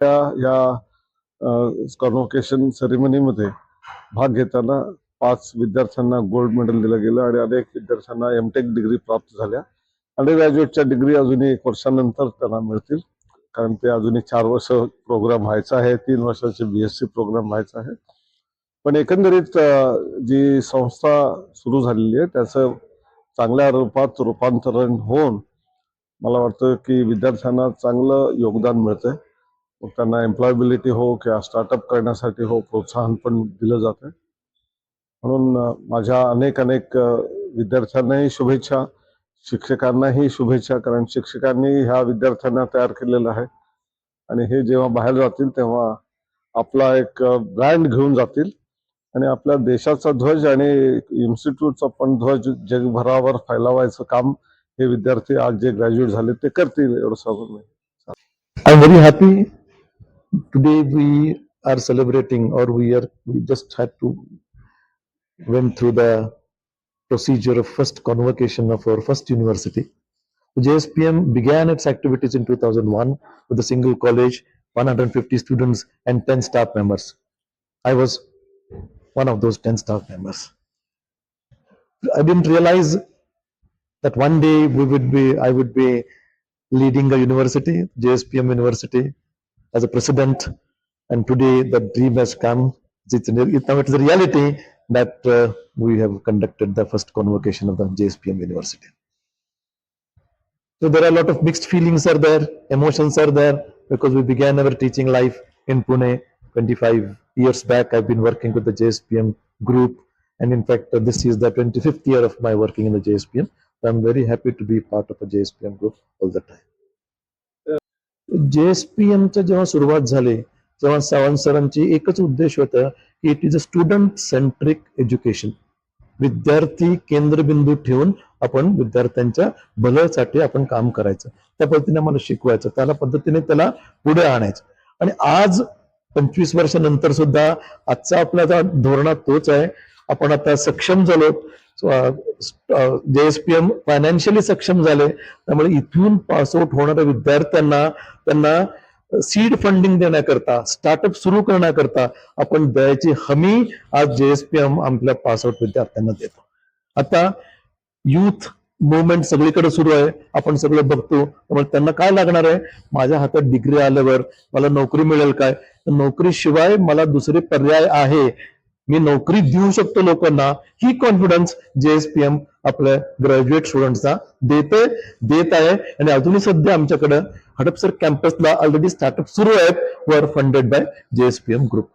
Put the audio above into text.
त्या या कॉन्व्होकेशन सेरेमनीमध्ये भाग घेताना पाच विद्यार्थ्यांना गोल्ड मेडल दिलं गेलं आणि अनेक विद्यार्थ्यांना एमटेक डिग्री प्राप्त झाल्या. अंडर ग्रॅज्युएटच्या डिग्री अजूनही एक वर्षानंतर त्यांना मिळतील. कारण ते अजूनही चार वर्ष प्रोग्राम व्हायचा आहे तीन वर्षाचे सी प्रोग्राम व्हायचा आहे. पण एकंदरीत जी संस्था सुरू झालेली आहे त्याचं चांगल्या रूपात रूपांतरण होऊन मला वाटतं की विद्यार्थ्यांना चांगलं योगदान मिळतंय. मग त्यांना एम्प्लॉयबिलिटी हो किंवा स्टार्टअप करण्यासाठी हो प्रोत्साहन पण दिलं जातं म्हणून माझ्या अनेक अनेक विद्यार्थ्यांनाही शुभेच्छा शिक्षकांनाही शुभेच्छा कारण शिक्षकांनी ह्या विद्यार्थ्यांना तयार केलेलं आहे. आणि हे जेव्हा बाहेर जातील तेव्हा आपला एक ब्रँड घेऊन जातील. आणि आपल्या देशाचा ध्वज आणि इन्स्टिट्यूटचा पण ध्वज जगभरावर फैलावायचं काम हे विद्यार्थी आज जे ग्रॅज्युएट झाले ते करतील एवढं सांगून I very happy. Today we are celebrating, or we are we just had to went through the procedure of first convocation of our first university. JSPM began its activities in 2001 with a single college, 150 students, and 10 staff members. I was one of those 10 staff members. I didn't realize that one day we would be, I would be leading a university, JSPM University, as a president. And today the dream has come. It's, now it's a reality that uh, we have conducted the first convocation of the JSPM University. So there are a lot of mixed feelings are there, emotions are there, because we began our teaching life in Pune 25 years back. I've been working with the JSPM group. And in fact, uh, this is the 25th year of my working in the JSPM. So I'm very happy to be part of a JSPM group all the time. JSPMच्या जेव्हा सुरुवात झाली तेव्हा सावंत सरांची एकच उद्देश होता की it is a student centric education विद्यार्थी केंद्रबिंदू ठेवून आपण विद्यार्थ्यांच्या भल्यासाठी आपण काम करायचं. त्या पद्धतीने मला शिकवायचं. त्याला पद्धतीने त्याला पुढे आणायचं. आणि आज पंचवीस वर्षानंतर सुद्धा आजचा आपला धोरणा तोच आहे. आपण आता सक्षम झालो. जेएसपीएम फायनान्शियली सक्षम झाले. त्यामुळे इथून पासआउट होणाऱ्या विद्यार्थ्यांना त्यांना सीड फंडिंग देण्याकरता स्टार्टअप सुरू करण्याकरता आपण द्यायची हमी आज जेएसपीएम आपल्या पासआउट विद्यार्थ्यांना देतो. आता युथ मुवमेंट सगळीकडे सुरू आहे. आपण सगळं बघतो. त्यामुळे त्यांना काय लागणार आहे? माझ्या हातात डिग्री आल्यावर मला नोकरी मिळेल काय? तर नोकरीशिवाय मला दुसरे पर्याय आहे. मी नोकरी देऊ शकतो लोकांना. ही कॉन्फिडन्स जेएसपीएम आपल्या ग्रॅज्युएट स्टुडंटचा देते देत आहे. आणि अजूनही सध्या आमच्याकडे हडपसर कॅम्पसला ऑलरेडी स्टार्टअप सुरू आहेत वर फंडेड बाय जेएसपीएम ग्रुप